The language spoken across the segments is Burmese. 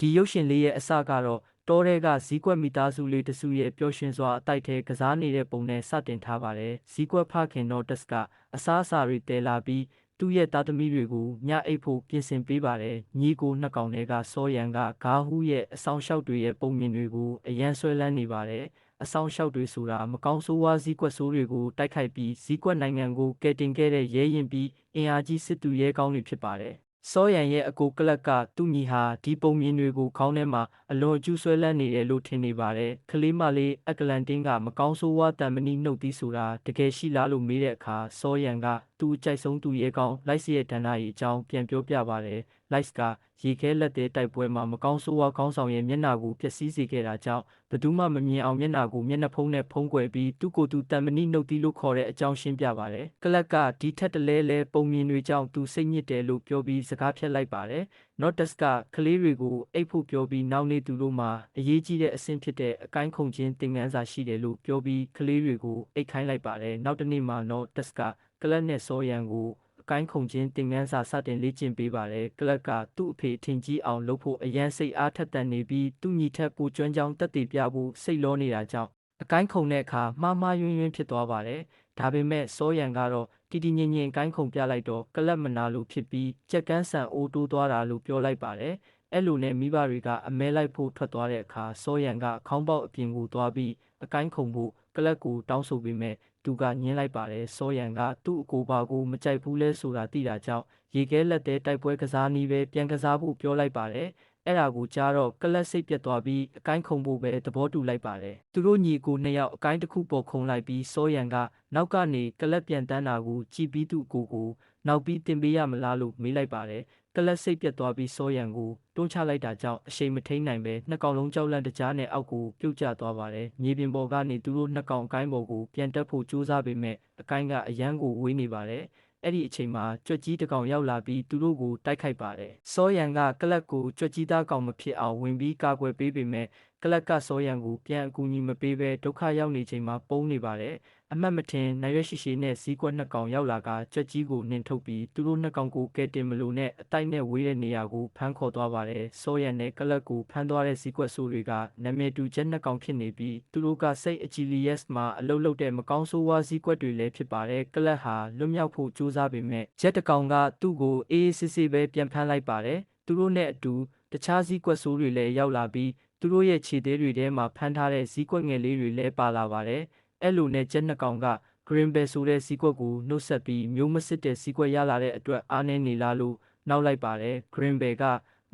ဒီရုပ်ရှင်လေးရဲ့အစကတော့တောထဲကဇီးကွက်မိသားစုလေးတစ်စုရဲ့ပျော်ရွှင်စွာအတိုက်ထဲကစားနေတဲ့ပုံနဲ့စတင်ထားပါတယ်ဇီးကွက်ဖခင်တော့တက်စ်ကအစားအစာတွေတဲလာပြီးသူ့ရဲ့သားသမီးတွေကိုညအိပ်ဖို့ပြင်ဆင်ပေးပါတယ်ညီကိုနှစ်ကောင်တွေကစောရန်ကဂါဟူးရဲ့အဆောင်လျှောက်တွေရဲ့ပုံမြင်တွေကိုအရန်ဆွဲလန်းနေပါတယ်အဆောင်လျှောက်တွေဆိုတာမကောင်းဆိုးဝါးဇီးကွက်ဆိုးတွေကိုတိုက်ခိုက်ပြီးဇီးကွက်နိုင်ငံကိုကယ်တင်ခဲ့တဲ့ရဲရင်ပြီးအင်အားကြီးစစ်သူရဲကောင်းတွေဖြစ်ပါတယ် စောရန်ရဲ့အကိုကလပ်ကသူ့ညီဟာဒီပုံမြင်တွေကိုခေါင်းထဲမှာအလွန်အကျူးဆွဲလန်းနေတယ်လို့ထင်နေပါတယ်။ကလေးမလေးအကလန်တင်းကမကောင်းဆိုးဝါးတံမဏိနှုတ်သီးဆိုတာတကယ်ရှိလားလို့မေးတဲ့အခါစောရန်ကသူ့အကြိုက်ဆုံးသူရဲကောင်းလိုက်စီရဲ့ဒဏ္ဍာရီအကြောင်းပြန်ပြောပြပါတယ်။ Lights ကရေခဲလက်သေးတိုက်ပွဲမှာမကောင်းဆိုးဝါးခေါင်းဆောင်ရဲ့မျက်နှာကိုပျက်စီးစေခဲ့တာကြောင့်ဘယ်သူမှမမြင်အောင်မျက်နှာကိုမျက်နှာဖုံးနဲ့ဖုံးကွယ်ပြီးသူ့ကိုယ်သူတံမဏိနှုတ်သီးလို့ခေါ်တဲ့အကြောင်းရှင်းပြပါတယ်။ကလပ်ကဒီထက်တလဲလဲပုံမြင်တွေကြောင့်သူစိတ်ညစ်တယ်လို့ပြောပြီးစကားဖြတ်လိုက်ပါတယ်။ Notice ကကလေးတွေကိုအိတ်ဖို့ပြောပြီးနောက်နေသူတို့မှာအရေးကြီးတဲ့အဆင့်ဖြစ်တဲ့အကိုင်းခုန်ခြင်းသင်ခန်းစာရှိတယ်လို့ပြောပြီးကလေးတွေကိုအိတ်ခိုင်းလိုက်ပါတယ်။နောက်တစ်နေ့မှာ Notice ကကလပ်နဲ့စောရန်ကိုအ ကိုင်းခုန်ခြင်းသင်ခန်းစာစတင်လေ့ကျင့်ပေးပါတယ်။ကလပ်ကသူ့အဖေထင်ကြီးအောင်လုပ်ဖို့အရန်စိတ်အားထက်သန်နေပြီးသူ့ညီထက်ပိုကျွမ်းကြောင်းတက်တည်ပြဖို့စိတ်လောနေတာကြောင့်အကိုင်းခုန်တဲ့အခါမှားမှားယွင်းယွင်းဖြစ်သွားပါတယ်။ဒါပေမဲ့စောရန်ကတော့တီတီငင်ငင်ကိုင်းခုန်ပြလိုက်တော့ကလပ်မနာလို့ဖြစ်ပြီးကြက်ကန်းဆန်အိုးတိုးသွားတာလို့ပြောလိုက်ပါတယ်။အဲ့လိုနဲ့မိဘတွေကအမဲလိုက်ဖို့ထွက်သွားတဲ့အခါစောရန်ကခေါင်းပေါက်အပြင်ကိုသွားပြီးအကိုင်းခုန်ဖို့ကလပ်ကိုတောင်းဆိုပေမဲ့ သူကညှင်းလိုက်ပါတယ်စောရန်ကသူ့အကိုပါကိုမကြိုက်ဘူးလဲဆိုတာသိတာကြောင့်ရေခဲလက်သေးတိုက်ပွဲကစားနည်းပဲပြန်ကစားဖို့ပြောလိုက်ပါတယ်အဲ့ဒါကိုကြားတော့ကလပ်စိတ်ပြတ်သွားပြီးအကိုင်းခုံဖို့ပဲသဘောတူလိုက်ပါတယ်သူတို့ညီကိုနှစ်ယောက်အကိုင်းတစ်ခုပေါ်ခုံလိုက်ပြီးစောရန်ကနောက်ကနေကလပ်ပြန်တန်းတာကိုကြည်ပြီးသူ့ကိုကိုနောက်ပြီးတင်ပေးရမလားလို့မေးလိုက်ပါတယ် ကလပ်စိတ်ပြတ်သွားပြီးစောရန်ကိုတွန်းချလိုက်တာကြောင့်အရှိန်မထိန်နိုင်ပဲနှစ်ကောင်လုံးကြောက်လန့်တကြားနဲ့အောက်ကိုပြုတ်ကျသွားပါတယ်။မြေပြင်ပေါ်ကနေသူတို့နှစ်ကောင်အကိုင်းပေါ်ကိုပြန်တက်ဖို့ကြိုးစားပေမဲ့အကိုင်းကအရန်ကိုဝေးနေပါတယ်။အဲ့ဒီအချိန်မှာကြွက်ကြီးတစ်ကောင်ရောက်လာပြီးသူတို့ကိုတိုက်ခိုက်ပါတယ်။စောရန်ကကလပ်ကိုကြွက်ကြီးသားကောင်မဖြစ်အောင်ဝင်ပြီးကာကွယ်ပေးပေမဲ့ကလပ်ကစောရန်ကိုပြန်အကူအညီမပေးဘဲဒုက္ခရောက်နေချိန်မှာပုံနေပါတယ်။ အမတ်မထင်နိုင်ရွက်ရှိရှိနဲ့ဇီးကွက်နှစ်ကောင်ရောက်လာကကြွက်ကြီးကိုနှင်ထုတ်ပြီးသူတို့နှစ်ကောင်ကိုကဲတင်မလို့နဲ့အတိုက်နဲ့ဝေးတဲ့နေရာကိုဖမ်းခေါ်သွားပါတယ်။စောရန်နဲ့ကလပ်ကိုဖမ်းသွားတဲ့ဇီးကွက်ဆိုးတွေကနာမည်တူချက်နှစ်ကောင်ဖြစ်နေပြီးသူတို့ကစိတ်အကြည်လီယက်မှာအလုတ်လုတ်တဲ့မကောင်းဆိုးဝါးဇီးကွက်တွေလည်းဖြစ်ပါတယ်။ကလပ်ဟာလွတ်မြောက်ဖို့ကြိုးစားပေမဲ့ဂျက်တကောင်ကသူ့ကိုအေးအေးဆေးဆေးပဲပြန်ဖမ်းလိုက်ပါတယ်။သူတို့နဲ့အတူတခြားဇီးကွက်ဆိုးတွေလည်းရောက်လာပြီးသူတို့ရဲ့ခြေသေးတွေထဲမှာဖမ်းထားတဲ့ဇီးကွက်ငယ်လေးတွေလည်းပါလာပါတယ်။ အဲ့လိုနဲ့ကျက်နှစ်ကောင်က Green Bell ဆိုတဲ့ဇီးကွက်ကိုနှုတ်ဆက်ပြီးမျိုးမစစ်တဲ့ဇီးကွက်ရလာတဲ့အတွက်အားနည်းနေလားလို့နောက်လိုက်ပါတယ်။ Green Bell က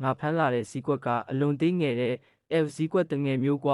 ငါဖမ်းလာတဲ့ဇီးကွက်ကအလွန်သေးငယ်တဲ့ F ဇီးကွက်တငယ်မျိုးက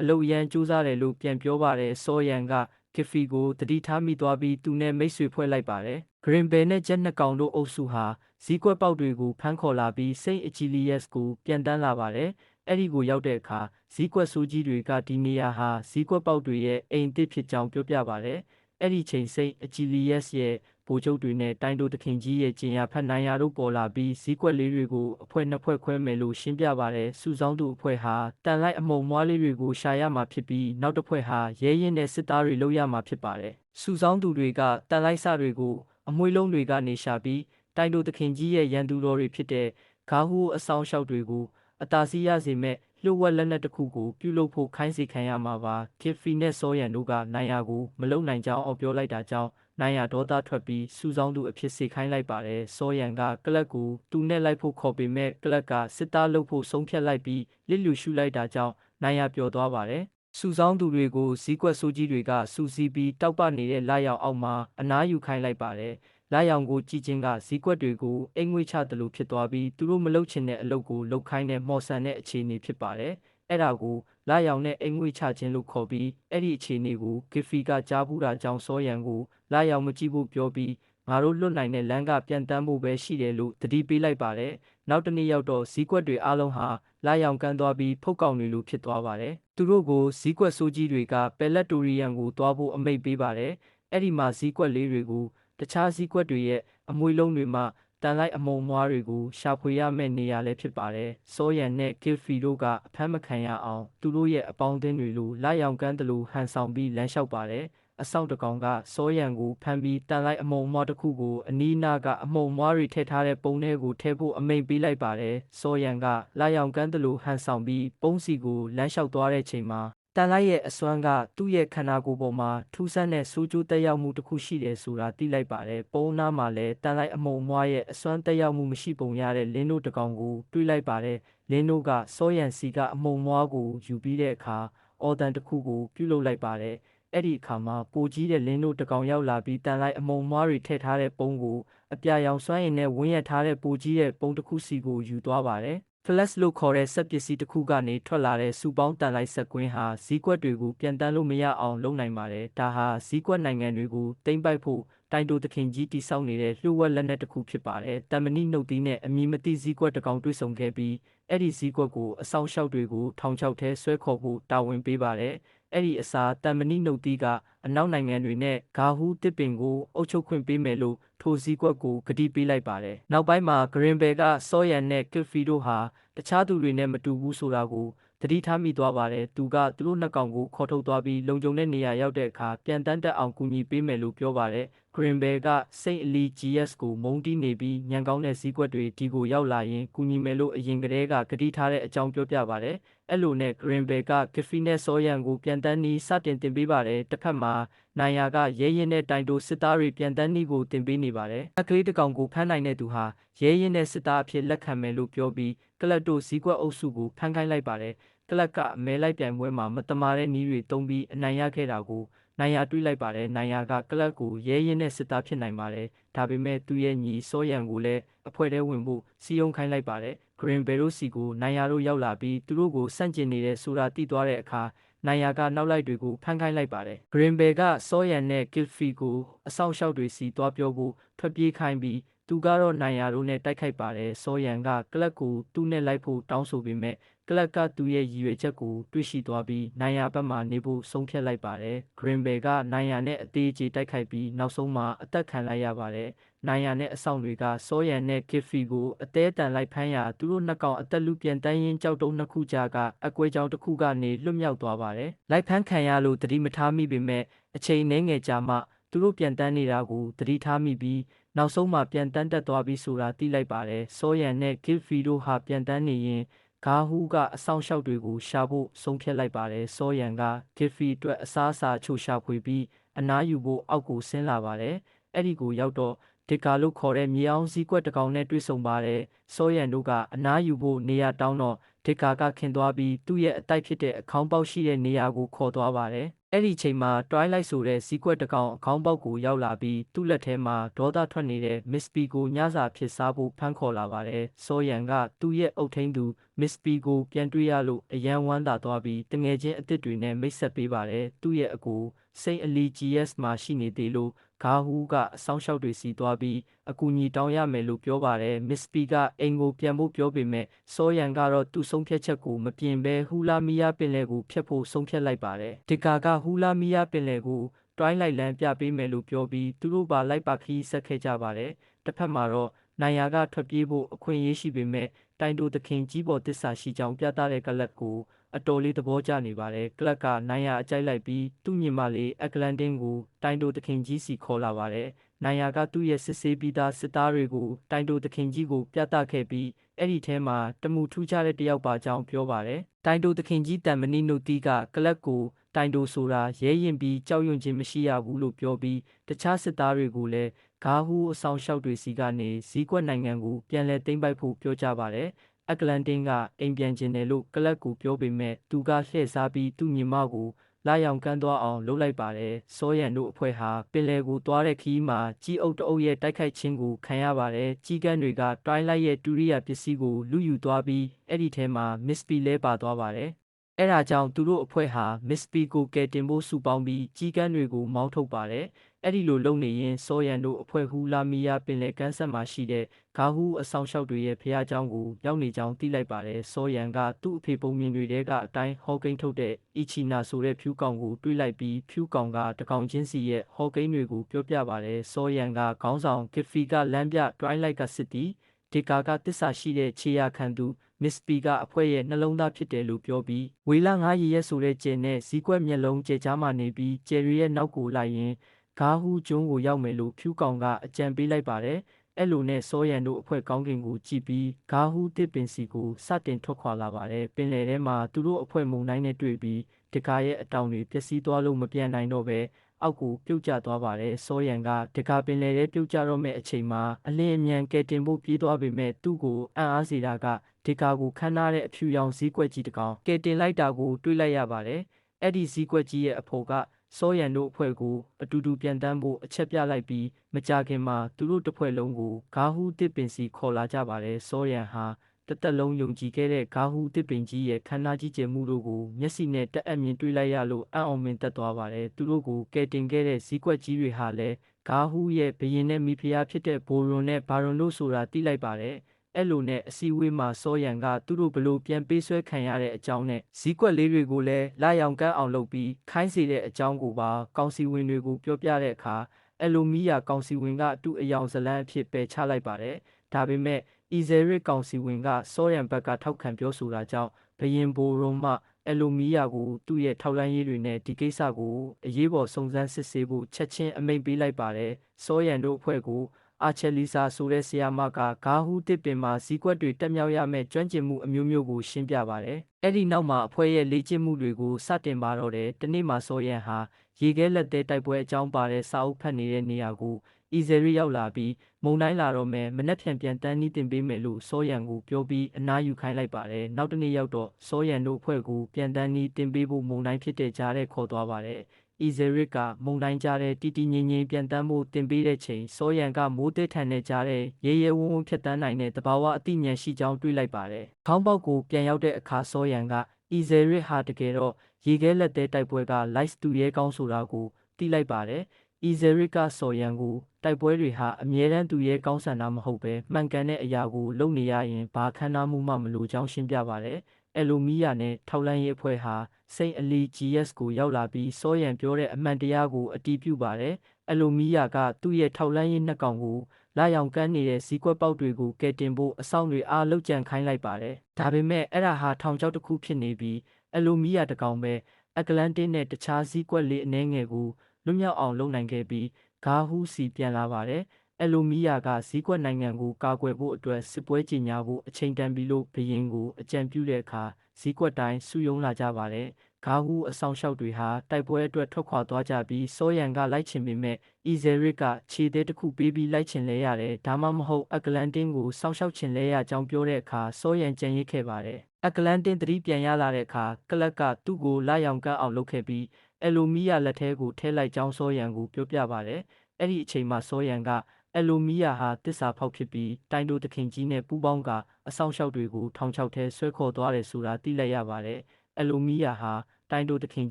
အလုတ်ရန်စူးစားတယ်လို့ပြန်ပြောပါတယ်။စောရန်ကကီဖီကိုတတိထားမိသွားပြီးသူနဲ့မိတ်ဆွေဖွဲ့လိုက်ပါတယ်။ Green Bell နဲ့ဂျက်နှစ်ကောင်တို့အုပ်စုဟာဇီးကွက်ပေါက်တွေကိုဖမ်းခေါ်လာပြီးစိတ်အချီလီယက်ကိုပြန်တန်းလာပါတယ်။ အဲ့ဒီကိုရောက်တဲ့အခါဇီးကွက်ဆိုးကြီးတွေကဒီနေရာဟာဇီးကွက်ပေါက်တွေရဲ့အိမ်တစ်ဖြစ်ကြောင်းပြောပြပါတယ်။အဲ့ဒီချိန်စိတ်အချီလီယက်ရဲ့ဗိုလ်ချုပ်တွေနဲ့တိုင်းတို့တခင်ကြီးရဲ့ကျင်ရဖတ်နိုင်ရတို့ပေါ်လာပြီးဇီးကွက်လေးတွေကိုအဖွဲ့နှစ်ဖွဲ့ခွဲမယ်လို့ရှင်းပြပါတယ်။စုဆောင်းသူအဖွဲ့ဟာတန်လိုက်အမုံမွားလေးတွေကိုရှာရမှာဖြစ်ပြီးနောက်တစ်ဖွဲ့ဟာရဲရင်တဲ့စစ်သားတွေလုပ်ရမှာဖြစ်ပါတယ်။စုဆောင်းသူတွေကတန်လိုက်စတွေကိုအမွှေးလုံးတွေကနေရှာပြီးတိုင်းတို့သခင်ကြီးရဲ့ရန်သူတော်တွေဖြစ်တဲ့ဂါဟူအဆောင်လျှောက်တွေကို အတာစီရစေမဲ့လျှို့ဝှက်လက်နက်တစ်ခုကိုပြုလုပ်ဖို့ခိုင်းစေခံရမှာပါကစ်ဖီနဲ့စောရန်တို့ကနိုင်ယာကိုမလုံနိုင်ကြောင်းအော်ပြောလိုက်တာကြောင့်နိုင်ယာဒေါသထွက်ပြီးစူဆောင်းသူအဖြစ်စေခိုင်းလိုက်ပါတယ်စောရန်ကကလပ်ကိုသူနဲ့လိုက်ဖို့ခေါ်ပေမဲ့ကလပ်ကစစ်သားလုပ်ဖို့ဆုံးဖြတ်လိုက်ပြီးလစ်လူရှုလိုက်တာကြောင့်နိုင်ယာပျော်သွားပါတယ်စူဆောင်းသူတွေကိုဇီးကွက်ဆိုးကြီးတွေကစူစီးပြီးတောက်ပနေတဲ့လာရောက်အောက်မှာအနားယူခိုင်းလိုက်ပါတယ် လာရောင်ကိုကြည်ချင်းကဇီးကွက်တွေကိုအိမ်ငွေချတယ်လို့ဖြစ်သွားပြီးသူတို့မလုပ်ချင်တဲ့အလုပ်ကိုလုပ်ခိုင်းတဲ့မော်ဆန်တဲ့အခြေအနေဖြစ်ပါတယ်။အဲ့ဒါကိုလာရောင်နဲ့အိမ်ငွေချခြင်းလို့ခေါ်ပြီးအဲ့ဒီအခြေအနေကိုဂီဖီကကြားဘူးတာကြောင့်စောရန်ကိုလာရောင်မကြည့်ဖို့ပြောပြီးငါတို့လွတ်နိုင်တဲ့လမ်းကပြန်တန်းဖို့ပဲရှိတယ်လို့တတိပေးလိုက်ပါတယ်။နောက်တနေ့ရောက်တော့ဇီးကွက်တွေအားလုံးဟာလာရောင်ကန်းသွားပြီးဖုတ်ကောင်တွေလိုဖြစ်သွားပါတယ်။သူတို့ကိုဇီးကွက်ဆိုးကြီးတွေကပယ်လက်တိုရီယန်ကိုသွားဖို့အမိတ်ပေးပါတယ်။အဲ့ဒီမှာဇီးကွက်လေးတွေကို တခြားစည်းကွက်တွေရဲ့အမွေလုံးတွေမှတန်လိုက်အမုံမွားတွေကိုရှာဖွေရမယ့်နေရာလည်းဖြစ်ပါတယ်။စောရန်နဲ့ကစ်ဖီတို့ကအဖမ်းမခံရအောင်သူတို့ရဲ့အပေါင်းအသင်းတွေလိုလာရောင်ကန်းတလူဟန်ဆောင်ပြီးလမ်းလျှောက်ပါတယ်။အဆောင်တစ်ကောင်ကစောရန်ကိုဖမ်းပြီးတန်လိုက်အမုံမွားတစ်ခုကိုအနီးနားကအမုံမွားတွေထည့်ထားတဲ့ပုံထဲကိုထည့်ဖို့အမိန့်ပေးလိုက်ပါတယ်စောရန်ကလာရောင်ကန်းတလူဟန်ဆောင်ပြီးပုံးစီကိုလမ်းလျှောက်သွားတဲ့ချိန်မှာ တန်လိုက်ရဲ့အစွမ်းကသူ့ရဲ့ခန္ဓာကိုယ်ပေါ်မှာထူးဆန်းတဲ့စူးကျိုးတက်ရောက်မှုတစ်ခုရှိတယ်ဆိုတာသိလိုက်ပါတယ်ပုံးနားမှာလည်းတန်လိုက်အမုံမွားရဲ့အစွမ်းတက်ရောက်မှုမရှိပုံရတဲ့လင်းတို့တစ်ကောင်ကိုတွေးလိုက်ပါတယ်လင်းတို့ကစောရန်စီကအမုံမွားကိုယူပြီးတဲ့အခါအော်တန်တစ်ခုကိုပြုတ်လုလိုက်ပါတယ်အဲ့ဒီအခါမှာပိုကြီးတဲ့လင်းတို့တစ်ကောင်ရောက်လာပြီးတန်လိုက်အမုံမွားတွေထည့်ထားတဲ့ပုံးကိုအပြာရောင်စွမ်းရည်နဲ့ဝန်းရံထားတဲ့ပိုကြီးတဲ့ပုံးတစ်ခုစီကိုယူသွားပါတယ် flash လို့ခေါ်တဲ့စက်ပစ္စည်းတစ်ခုကနေထွက်လာတဲ့စူပေါင်းတန်လိုက်ဆက်ကွင်းဟာဈီးကွက်တွေကိုပြန်တန်းလို့မရအောင်လုပ်နိုင်ပါတယ်။ဒါဟာဈီးကွက်နိုင်ငံတွေကိုတိမ့်ပိုက်ဖို့တိုင်တိုသခင်ကြီးတိစောက်နေတဲ့လှုပ်ဝက်လက်နက်တစ်ခုဖြစ်ပါတယ်။တမဏိနှုတ်သီးနဲ့အမီမတိဈီးကွက်တစ်ကောင်တွေ့ဆုံခဲ့ပြီးအဲ့ဒီဈီးကွက်ကိုအဆောင်လျှောက်တွေကိုထောင်ချောက်ထဲဆွဲခေါ်ဖို့တာဝန်ပေးပါတယ်။ အဲ့ဒီအစားတမဏိနှုတ်သီးကအနောက်နိုင်ငံတွေနဲ့ဂါဟူးတစ်ပင်ကိုအုပ်ချုပ်ခွင့်ပေးမယ်လို့ထိုစည်းကွက်ကိုကတိပေးလိုက်ပါတယ်။နောက်ပိုင်းမှာဂရင်ဘယ်ကစောရန်နဲ့ကစ်ဖီတို့ဟာတခြားသူတွေနဲ့မတူဘူးဆိုတာကိုသတိထားမိသွားပါတယ်။သူကသူတို့နှစ်ကောင်ကိုခေါ်ထုတ်သွားပြီးလုံခြုံတဲ့နေရာရောက်တဲ့အခါပြန်တန်းတက်အောင်ကူညီပေးမယ်လို့ပြောပါတယ်။ Green Bay ကစိတ်အလီ GS ကိုမုန်းတီးနေပြီးညံကောင်းတဲ့စည်းကွက်တွေဒီကိုရောက်လာရင်ကူညီမယ်လို့အရင်ကတည်းကကတိထားတဲ့အကြောင်းပြောပြပါတယ်။အဲ့လိုနဲ့ Green Bay က Giffy နဲ့ Soyan ကိုပြန်တန်းနီးစတင်တင်ပေးပါတယ်။တစ်ဖက်မှာနိုင်ယာကရဲရင်နဲ့တိုင်တိုစစ်သားတွေပြန်တန်းနီးကိုတင်ပေးနေပါတယ်။အကလေးတစ်ကောင်ကိုဖမ်းနိုင်တဲ့သူဟာရဲရင်နဲ့စစ်သားအဖြစ်လက်ခံမယ်လို့ပြောပြီးကလပ်တို့စည်းကွက်အုပ်စုကိုဖမ်းခိုင်းလိုက်ပါတယ်။ကလပ်ကအမဲလိုက်ပြိုင်ပွဲမှာမတမာတဲ့နီးတွေတုံးပြီးအနိုင်ရခဲ့တာကို နိုင်ယာတွေးလိုက်ပါတယ်နိုင်ယာကကလပ်ကိုရဲရင်နဲ့စစ်သားဖြစ်နိုင်ပါတယ်ဒါပေမဲ့သူ့ရဲ့ညီစောရန်ကိုလည်းအဖွဲ့ထဲဝင်ဖို့စီယုံခိုင်းလိုက်ပါတယ် Green Barrow စီကိုနိုင်ယာတို့ရောက်လာပြီးသူတို့ကိုစန့်ကျင်နေတဲ့ဆိုတာသိသွားတဲ့အခါနိုင်ယာကနောက်လိုက်တွေကိုဖမ်းခိုင်းလိုက်ပါတယ် Green Bay ကစောရန်နဲ့ Kilfi ကိုအဆောင်ရှောက်တွေစီသွားပြောဖို့ထွက်ပြေးခိုင်းပြီးသူကတော့နိုင်ယာတို့နဲ့တိုက်ခိုက်ပါတယ်စောရန်ကကလပ်ကိုသူ့နဲ့လိုက်ဖို့တောင်းဆိုပေမဲ့ ကလပ်ကသူ့ရဲ့ရည်ရွယ်ချက်ကိုတွေ့ရှိသွားပြီးနိုင်ယာဘက်မှနေဖို့ဆုံးဖြတ်လိုက်ပါတယ်။ Green Bay ကနိုင်ယာနဲ့အသေးအကျေတိုက်ခိုက်ပြီးနောက်ဆုံးမှာအသက်ခံလိုက်ရပါတယ်။နိုင်ယာနဲ့အဆောင်တွေကစောရန်နဲ့ Giffy ကိုအသေးတန်လိုက်ဖမ်းရာသူတို့နှစ်ကောင်အသက်လူပြန်တန်းရင်ကြောက်တုံးနှစ်ခုကြားကအကွဲကြောင်တစ်ခုကနေလွတ်မြောက်သွားပါတယ်။လိုက်ဖမ်းခံရလို့တတိမထားမိပေမဲ့အချိန်နှဲငယ်ကြာမှသူတို့ပြန်တန်းနေတာကိုသတိထားမိပြီးနောက်ဆုံးမှပြန်တန်းတက်သွားပြီးဆိုတာသိလိုက်ပါတယ်။စောရန်နဲ့ Giffy တို့ဟာပြန်တန်းနေရင် ဂါဟူးကအဆောင်ရှောက်တွေကိုရှာဖို့ဆုံးဖြတ်လိုက်ပါတယ်။စောရန်ကဂစ်ဖီအတွက်အစားအစာချိုရှာဖွေပြီးအနားယူဖို့အောက်ကိုဆင်းလာပါတယ်။အဲ့ဒီကိုရောက်တော့ဒီကာလို့ခေါ်တဲ့မြေအောင်စည်းကွက်တကောင်နဲ့တွေ့ဆုံပါတယ်။စောရန်တို့ကအနားယူဖို့နေရာတောင်းတော့ ဒီကာကခင်သွားပြီးသူ့ရဲ့အတိုက်ဖြစ်တဲ့အခေါင်းပေါက်ရှိတဲ့နေရာကိုခေါ်သွားပါတယ်။အဲ့ဒီချိန်မှာ Twilight ဆိုတဲ့စီးကွက်တကောင်အခေါင်းပေါက်ကိုရောက်လာပြီးသူ့လက်ထဲမှာဒေါသထွက်နေတဲ့ Miss P ကိုညစာဖြစ်စားဖို့ဖမ်းခေါ်လာပါတယ်။စောရန်ကသူ့ရဲ့အုတ်ထင်းသူ Miss P ကိုပြန်တွေ့ရလို့အယံဝမ်းသာသွားပြီးတငယ်ချင်းအစ်စ်တွေနဲ့မိတ်ဆက်ပေးပါတယ်။သူ့ရဲ့အကူစိတ်အလီ GS မှာရှိနေသေးလို့ ဂါဟူးကအဆောင်ရှောက်တွေစီသွားပြီးအကူအညီတောင်းရမယ်လို့ပြောပါတယ်မစ္စပီကအိမ်ကိုပြန်ဖို့ပြောပေမဲ့စောရန်ကတော့သူ့ဆုံးဖြတ်ချက်ကိုမပြင်ဘဲဟူလာမီယာပင်လယ်ကိုဖျက်ဖို့ဆုံးဖြတ်လိုက်ပါတယ်ဒီကာကဟူလာမီယာပင်လယ်ကိုတွိုင်းလိုက်လန်းပြပေးမယ်လို့ပြောပြီးသူတို့ပါလိုက်ပါခီးဆက်ခဲ့ကြပါတယ်တစ်ဖက်မှာတော့နိုင်ယာကထွက်ပြေးဖို့အခွင့်အရေးရှိပေမဲ့တိုင်တိုသခင်ကြီးပေါ်တစ္ဆာရှိကြောင်းပြသတဲ့ကလပ်ကို အတော်လေးသဘောကျနေပါတယ်ကလပ်ကနိုင်ယာအကြိုက်လိုက်ပြီးသူ့ညီမလေးအကလန်တင်းကိုတိုင်တိုသခင်ကြီးစီခေါ်လာပါတယ်နိုင်ယာကသူ့ရဲ့စစ်ဆေးပြီးသားစစ်သားတွေကိုတိုင်တိုသခင်ကြီးကိုပြသခဲ့ပြီးအဲ့ဒီထဲမှာတမှုထူးခြားတဲ့တယောက်ပါကြောင်းပြောပါတယ်တိုင်တိုသခင်ကြီးတန်မဏိနုတ်တီးကကလပ်ကိုတိုင်တိုဆိုတာရဲရင်ပြီးကြောက်ရွံ့ခြင်းမရှိရဘူးလို့ပြောပြီးတခြားစစ်သားတွေကိုလည်းဂါဟူးအဆောင်ရှောက်တွေစီကနေဇီးကွက်နိုင်ငံကိုပြန်လည်သိမ်းပိုက်ဖို့ပြောကြပါတယ် အကလန်တင်းကအိမ်ပြန်ခြင်းတယ်လို့ကလပ်ကိုပြောပေမဲ့သူကလှည့်စားပြီးသူ့ညီမကိုလာရောင်ကန်းသွားအောင်လုပ်လိုက်ပါတယ်။စောရန်တို့အဖွဲ့ဟာပင်လယ်ကိုသွားတဲ့ခီးမှာကြီးအုပ်တအုပ်ရဲ့တိုက်ခိုက်ခြင်းကိုခံရပါတယ်။ကြီးကန်းတွေကတွိုင်းလိုက်ရဲ့တူရိယာပစ္စည်းကိုလူယူသွားပြီးအဲ့ဒီထဲမှာ Miss P လဲပါသွားပါတယ်။အဲဒါကြောင့်သူတို့အဖွဲ့ဟာ Miss P ကိုကယ်တင်ဖို့စုပေါင်းပြီးကြီးကန်းတွေကိုမောင်းထုတ်ပါတယ်။ အဲ့ဒီလိုလုပ်နေရင်စောရန်တို့အဖွဲ့ဟူလာမီယာပင်လယ်ကမ်းဆက်မှာရှိတဲ့ဂါဟူအဆောင်လျှောက်တွေရဲ့ဖះเจ้าကိုရောက်နေကြောင်းသိလိုက်ပါတယ်စောရန်ကသူ့အဖေပုံမြင်တွေတဲကအတိုင်းဟောကိန်းထုတ်တဲ့အီချီနာဆိုတဲ့ဖြူကောင်ကိုတွေးလိုက်ပြီးဖြူကောင်ကတကောင်ချင်းစီရဲ့ဟောကိန်းတွေကိုပြောပြပါတယ်စောရန်ကခေါင်းဆောင်ဂစ်ဖီကလမ်းပြ Twilight ကစစ်တီဒီကာကတစ္ဆာရှိတဲ့ခြေရာခံသူ မစ္စပီကအဖွဲ့ရဲ့နှလုံးသားဖြစ်တယ်လို့ပြောပြီးဝေလာငါရည်ရဲဆိုတဲ့ကျဲနဲ့ဇီးကွက်မျက်လုံးကျဲချားမှနေပြီးကျယ်ရီရဲ့နောက်ကိုလိုက်ရင် ဂါဟူးကျွန်းကိုရောက်မယ်လို့ဖြူကောင်ကအကြံပေးလိုက်ပါတယ်အဲ့လိုနဲ့စောရန်တို့အဖွဲ့ကောင်းကင်ကိုကြည့်ပြီးဂါဟူးတစ်ပင်စီကိုစတင်ထွက်ခွာလာပါတယ်ပင်လယ်ထဲမှာသူတို့အဖွဲ့မုန်တိုင်းနဲ့တွေ့ပြီးတကာရဲ့အတောင်တွေပျက်စီးသွားလို့မပြန်နိုင်တော့ပဲအောက်ကိုပြုတ်ကျသွားပါတယ်စောရန်ကတကာပင်လယ်ထဲပြုတ်ကျတော့မဲ့အချိန်မှာအလင်းအမြန်ကဲတင်ဖို့ပြေးသွားပေမဲ့သူ့ကိုအံ့အားစေတာကဒီကာကိုခန်းထားတဲ့အဖြူရောင်ဈေးကွက်ကြီးတစ်ကောင်ကဲတင်လိုက်တာကိုတွေးလိုက်ရပါတယ်အဲ့ဒီဈေးကွက်ကြီးရဲ့အဖို့က စောရန်တို့အဖွဲ့ကိုအတူတူပြန်တန်းဖို့အချက်ပြလိုက်ပြီးမကြခင်မှာသူတို့တစ်ဖွဲ့လုံးကိုဂါဟူးတစ်ပင်စီခေါ်လာကြပါတယ်စောရန်ဟာတသက်လုံးယုံကြည်ခဲ့တဲ့ဂါဟူးတစ်ပင်ကြီးရဲ့ခန္ဓာကြီးကျယ်မှုတို့ကိုမျက်စိနဲ့တက်အပ်မြင်တွေ့လိုက်ရလို့အံ့ဩမင်သက်သွားပါတယ်သူတို့ကိုကယ်တင်ခဲ့တဲ့ဈေးကွက်ကြီးတွေဟာလည်းဂါဟူးရဲ့ဘရင်နဲ့မိဖုရားဖြစ်တဲ့ဘိုရွန်နဲ့ဘာရွန်တို့ဆိုတာသိလိုက်ပါတယ် အဲ့လိုနဲ့အစည်းအဝေးမှာစောရန်ကသူတို့ဘလို့ပြန်ပေးဆွဲခံရတဲ့အကြောင်းနဲ့ဇီးကွက်လေးတွေကိုလည်းလာရောင်ကန်းအောင်လုပ်ပြီးခိုင်းစေတဲ့အကြောင်းကိုပါကောင်စီဝင်တွေကိုပြောပြတဲ့အခါအလိုမီယာကောင်စီဝင်ကသူ့အယောင်ဇလန်းအဖြစ်ပယ်ချလိုက်ပါတယ်ဒါပေမဲ့အီဇယ်ရစ်ကောင်စီဝင်ကစောရန်ဘက်ကထောက်ခံပြောဆိုတာကြောင့်ဘရင်ဘိုရုံမှအလိုမီယာကိုသူ့ရဲ့ထောက်လန်းရေးတွေနဲ့ဒီကိစ္စကိုအရေးပေါ်စုံစမ်းစစ်ဆေးဖို့ချက်ချင်းအမိန့်ပေးလိုက်ပါတယ်စောရန်တို့အဖွဲ့ကို အာချယ်လီစာဆိုတဲ့ဆီယာမကဂါဟူးတစ်ပင်မှာဇီးကွက်တွေတက်မြောက်ရမယ့်ကျွမ်းကျင်မှုအမျိုးမျိုးကိုရှင်းပြပါတယ်။အဲ့ဒီနောက်မှာအဖွဲ့ရဲ့လေ့ကျင့်မှုတွေကိုစတင်ပါတော့တယ်။တနေ့မှစောရန်ဟာရေခဲလက်သေးတိုက်ပွဲအကြောင်းပါတဲ့စာအုပ်ဖတ်နေတဲ့နေရာကိုအီဇယ်ရီရောက်လာပြီးမုံတိုင်းလာတော့မယ်မနှက်ဖြန်ပြန်တန်းနီးတင်ပေးမယ်လို့စောရန်ကိုပြောပြီးအနားယူခိုင်းလိုက်ပါတယ်။နောက်တနေ့ရောက်တော့စောရန်တို့အဖွဲ့ကိုပြန်တန်းနီးတင်ပေးဖို့မုံတိုင်းဖြစ်တဲ့ကြားတဲ့ခေါ်သွားပါတယ်။ အီဇရစ်ကမုန်တိုင်းကြားတဲ့တီတီငိမ့်ငိမ့်ပြန်တမ်းမှုတင်ပေးတဲ့ချိန်စောရန်ကမိုးသေးထန်နဲ့ကြားတဲ့ရေရဲဝုန်းဝုန်းဖြတ်တန်းနိုင်တဲ့တဘာဝအသိဉာဏ်ရှိကြောင်းတွေးလိုက်ပါတယ်။ခေါင်းပေါက်ကိုပြန်ရောက်တဲ့အခါစောရန်ကအီဇရစ်ဟာတကယ်တော့ရေခဲလက်သေးတိုက်ပွဲက light တူရဲကောင်းဆိုတာကိုသိလိုက်ပါတယ်။အီဇရစ်ကစော်ရန်ကိုတိုက်ပွဲတွေဟာအမြဲတမ်းသူရဲ့ကောင်းဆန္ဒမဟုတ်ပဲမှန်ကန်တဲ့အရာကိုလုပ်နေရရင်ဘာခန္ဓာမှုမှမလိုကြောင်းရှင်းပြပါတယ်။အလိုမီယာနဲ့ထောက်လန်းရေးအဖွဲ့ဟာ စိတ်အလီ GS ကိုရောက်လာပြီးစောရန်ပြောတဲ့အမှန်တရားကိုအတီးပြုပါတယ်။အလိုမီယာကသူ့ရဲ့ထောက်လန်းရေးနှစ်ကောင်ကိုလာရောင်ကန်းနေတဲ့ဇီးကွက်ပေါက်တွေကိုကဲတင်ဖို့အဆောင်တွေအားလှုပ်ကြံခိုင်းလိုက်ပါတယ်။ဒါပေမဲ့အဲ့ဒါဟာထောင်ချောက်တစ်ခုဖြစ်နေပြီးအလိုမီယာတကောင်ပဲအကလန်တင်းနဲ့တခြားဇီးကွက်လေးအနှဲငယ်ကိုလွတ်မြောက်အောင်လုပ်နိုင်ခဲ့ပြီးဂါဟူးစီပြန်လာပါတယ်။အလိုမီယာကဇီးကွက်နိုင်ငံကိုကာကွယ်ဖို့အတွက်စစ်ပွဲကြီးညာဖို့အချိန်တန်ပြီလို့ဘရင်ကိုအကြံပြုတဲ့အခါ ဇီးကွက်တိုင်းစုယုံလာကြပါတယ်။ဂါဟူအဆောင်လျှောက်တွေဟာတိုက်ပွဲအတွက်ထွက်ခွာသွားကြပြီးစောရန်ကလိုက်ချင်ပေမဲ့အီဇယ်ရစ်ကခြေသေးတစ်ခုပေးပြီးလိုက်ချင်လဲရတယ်။ဒါမှမဟုတ်အကလန်တင်းကိုစောင့်ရှောက်ချင်လဲရကြောင်းပြောတဲ့အခါစောရန်ကြံရစ်ခဲ့ပါတယ်။အကလန်တင်းသတိပြန်ရလာတဲ့အခါကလပ်ကသူ့ကိုလာရောင်ကန်းအောင်လုပ်ခဲ့ပြီးအယ်လိုမီယာလက်ထဲကိုထဲလိုက်ကြောင်းစောရန်ကိုပြောပြပါတယ်။အဲ့ဒီအချိန်မှာစောရန်က အယ်လိုမီယာဟာတစ္ဆာဖောက်ဖြစ်ပြီးတိုင်တိုတခင်ကြီးနဲ့ပူးပေါင်းကအဆောင်ရှောက်တွေကိုထောင်ချောက်ထဲဆွဲခေါ်သွားတယ်ဆိုတာသိလိုက်ရပါတယ်။အယ်လိုမီယာဟာတိုင်တိုတခင်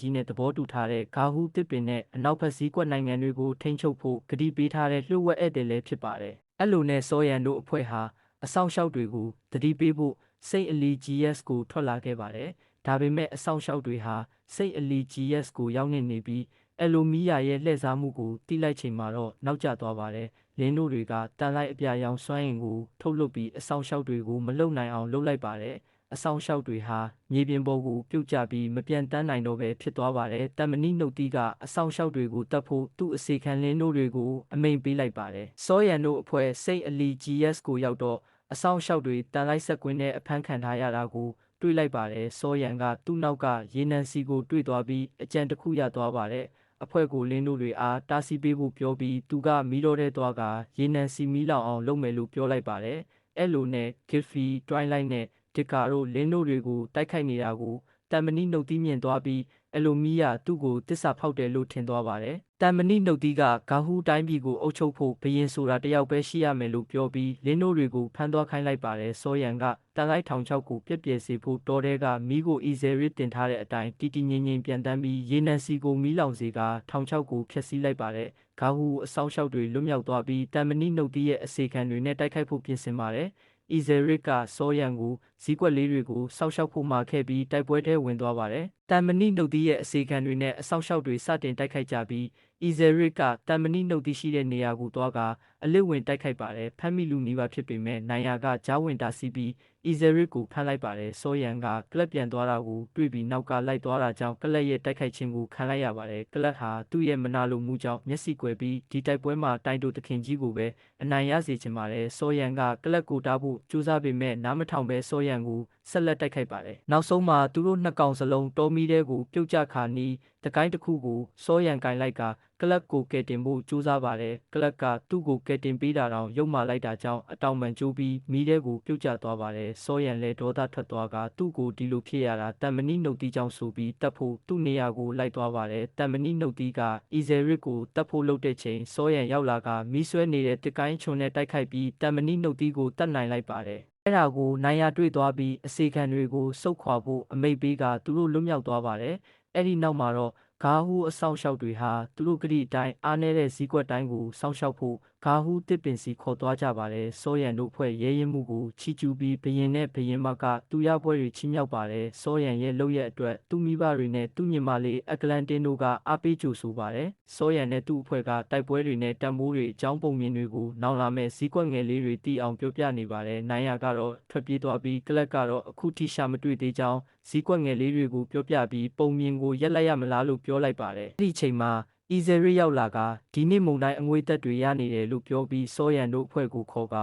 ကြီးနဲ့သဘောတူထားတဲ့ဂါဟူတစ်ပင်နဲ့အနောက်ဘက်စည်းကွက်နိုင်ငံတွေကိုထိန်းချုပ်ဖို့ကတိပေးထားတဲ့လှုပ်ဝက်ဧည့်သည်လည်းဖြစ်ပါတယ်။အဲ့လိုနဲ့စောရန်တို့အဖွဲ့ဟာအဆောင်ရှောက်တွေကိုတတိပေးဖို့စိတ်အလီ GS ကိုထွက်လာခဲ့ပါတယ်။ဒါပေမဲ့အဆောင်ရှောက်တွေဟာစိတ်အလီ GS ကိုရောက်နေနေပြီးအယ်လိုမီယာရဲ့လှည့်စားမှုကိုတိလိုက်ချိန်မှာတော့နောက်ကျသွားပါတယ်။ လင်းတို့တွေကတန်လိုက်အပြာရောင်စွမ်းအင်ကိုထုတ်လွှတ်ပြီးအဆောင်ရှောက်တွေကိုမလုံနိုင်အောင်လုပ်လိုက်ပါတယ်။အဆောင်ရှောက်တွေဟာမြေပြင်ပေါ်ကိုပြုတ်ကျပြီးမပြန့်တန်းနိုင်တော့ပဲဖြစ်သွားပါတယ်။တမနီနှုတ်တီးကအဆောင်ရှောက်တွေကိုတတ်ဖို့သူ့အစီခံလင်းတို့တွေကိုအမိန်ပေးလိုက်ပါတယ်။စောရန်တို့အဖွဲ့စိတ်အလီ GS ကိုရောက်တော့အဆောင်ရှောက်တွေတန်လိုက်ဆက်ကွင်းနဲ့အဖမ်းခံထားရတာကိုတွေးလိုက်ပါတယ်။စောရန်ကသူ့နောက်ကရေနံစီကိုတွေးသွားပြီးအကြံတစ်ခုရသွားပါတယ်။ အဖွဲ့ကိုလင်းတို့တွေအားတားဆီးပေးဖို့ပြောပြီးသူကမီးတော်တဲ့သွားကရေနံစီမီးလောင်အောင်လုပ်မယ်လို့ပြောလိုက်ပါတယ်။အဲ့လိုနဲ့ဂစ်ဖီဒရိုင်းလိုက်နဲ့ဒီကာတို့လင်းတို့တွေကိုတိုက်ခိုက်နေတာကိုတမ်မနီနှုတ်သီးမြင်သွားပြီးအလိုမီယာသူ့ကိုတစ္ဆာဖောက်တယ်လို့ထင်သွားပါတယ်။ တမ်မနီနှုတ်သီးကဂါဟူတိုင်းပြည်ကိုအုပ်ချုပ်ဖို့ဘရင်ဆိုတာတယောက်ပဲရှိရမယ်လို့ပြောပြီးလင်းတို့တွေကိုဖမ်းသွားခိုင်းလိုက်ပါတယ်။စောရန်ကတန်လိုက်ထောင်ချောက်ကိုပြက်ပြယ်စေဖို့တော်တဲ့ကမီးကိုအီဇယ်ရစ်တင်ထားတဲ့အတိုင်းတီတီငင်ငင်ပြန်တန်းပြီးရေနံစီကိုမီးလောင်စေကထောင်ချောက်ကိုဖျက်ဆီးလိုက်ပါတယ်။ဂါဟူအဆောင်ရှောက်တွေလွတ်မြောက်သွားပြီးတမ်မနီနှုတ်သီးရဲ့အစီခံတွေနဲ့တိုက်ခိုက်ဖို့ပြင်ဆင်ပါတယ်။အီဇယ်ရစ်ကစောရန်ကိုဇီးကွက်လေးတွေကိုစောက်ရှောက်ဖို့မှာခဲ့ပြီးတိုက်ပွဲထဲဝင်သွားပါတယ် တန်မဏိနှုတ်သီးရဲ့အစီခံတွေနဲ့အဆောင်ရှောက်တွေစတင်တိုက်ခိုက်ကြပြီးအီဇယ်ရစ်ကတန်မဏိနှုတ်သီးရှိတဲ့နေရာကိုသွားကအလစ်ဝင်တိုက်ခိုက်ပါတယ်ဖမ်းမိလူနီးပါးဖြစ်ပေမဲ့နိုင်ယာကဂျားဝင်တာစီပြီးအီဇယ်ရစ်ကိုဖမ်းလိုက်ပါတယ်စောရန်ကကလပ်ပြန်သွားတာကိုတွေ့ပြီးနောက်ကလိုက်သွားတာကြောင့်ကလပ်ရဲ့တိုက်ခိုက်ခြင်းကိုခံလိုက်ရပါတယ်ကလပ်ဟာသူ့ရဲ့မနာလိုမှုကြောင့်မျက်စိကွယ်ပြီးဒီတိုက်ပွဲမှာတိုင်တိုသခင်ကြီးကိုပဲအနိုင်ရစေချင်ပါတယ်စောရန်ကကလပ်ကိုတားဖို့ကြိုးစားပေမဲ့နားမထောင်ပဲစောရန်ကို ဆက်လက်တိုက်ခိုက်ပါတယ်နောက်ဆုံးမှာသူတို့နှစ်ကောင်စလုံးတောမီတဲ့ကိုပြုတ်ကျခါနီးတကိုင်းတစ်ခုကိုစောရန်ကင်လိုက်ကကလပ်ကိုကယ်တင်ဖို့ကြိုးစားပါတယ်ကလပ်ကသူ့ကိုကယ်တင်ပေးတာတောင်ရုပ်မာလိုက်တာကြောင့်အတောင်ပံကျိုးပြီးမီးတဲ့ကိုပြုတ်ကျသွားပါတယ်စောရန်လည်းဒေါသထွက်သွားကသူ့ကိုဒီလိုဖြစ်ရတာတန်မဏိနှုတ်တီးကြောင့်ဆိုပြီးတတ်ဖို့သူ့နေရာကိုလိုက်သွားပါတယ်တန်မဏိနှုတ်တီးကအီဇယ်ရစ်ကိုတတ်ဖို့လုပ်တဲ့ချိန်စောရန်ရောက်လာကမီးဆွဲနေတဲ့တကိုင်းချုံနဲ့တိုက်ခိုက်ပြီးတန်မဏိနှုတ်တီးကိုတတ်နိုင်လိုက်ပါတယ် အဲ့ဒါကိုနိုင်ရတွေ့သွားပြီးအစီခံတွေကိုစုတ်ခွာဖို့အမိတ်ပေးကသူတို့လွတ်မြောက်သွားပါတယ်အဲ့ဒီနောက်မှာတော့ဂါဟူအဆောင်ရှောက်တွေဟာသူတို့ကတိအတိုင်းအားနေတဲ့ဇီးကွက်တိုင်းကိုစောင့်ရှောက်ဖို့ဂါဟူတစ်ပင်စီခေါ်သွားကြပါတယ်စောရန်တို့ဖွဲ့ရဲရင်မှုကိုချီကျူးပြီးဘရင်နဲ့ဘရင်မကသူရပွဲတွေချီးမြှောက်ပါတယ်စောရန်ရဲ့လုပ်ရက်အတွက်သူ့မိဘတွေနဲ့သူ့ညီမလေးအကလန်တင်တို့ကအားပေးကြိုဆိုပါတယ်စောရန်နဲ့သူ့အဖွဲ့ကတိုက်ပွဲတွေနဲ့တံမိုးတွေအကြောင်းပုံမြင်တွေကိုနောက်လာမဲ့ဇီးကွက်ငယ်လေးတွေတီးအောင်ပြောပြနေပါတယ်နိုင်ရကတော့ထွက်ပြေးသွားပြီးကလပ်ကတော့အခုထိရှာမတွေ့သေးကြောင်းဈီးကွက်ငယ်လေးတွေကိုပြောပြပြီးပုံမြင်ကိုရက်လိုက်ရမလားလို့ပြောလိုက်ပါတယ်။အဲ့ဒီချိန်မှာ အီဇယ်ရီရောက်လာကဒီနေ့မုံတိုင်းအငွေသက်တွေရနေတယ်လို့ပြောပြီးစောရန်တို့အဖွဲ့ကိုခေါ်က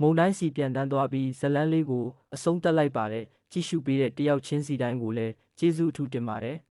မုံတိုင်းစီပြန်တန်းသွားပြီးဇလန်းလေးကိုအဆုံးတက်လိုက်ပါတယ်။ကြည့်ရှုပေးတဲ့တယောက်ချင်းစီတိုင်းကိုလည်းကျေးဇူးအထူးတင်ပါတယ်။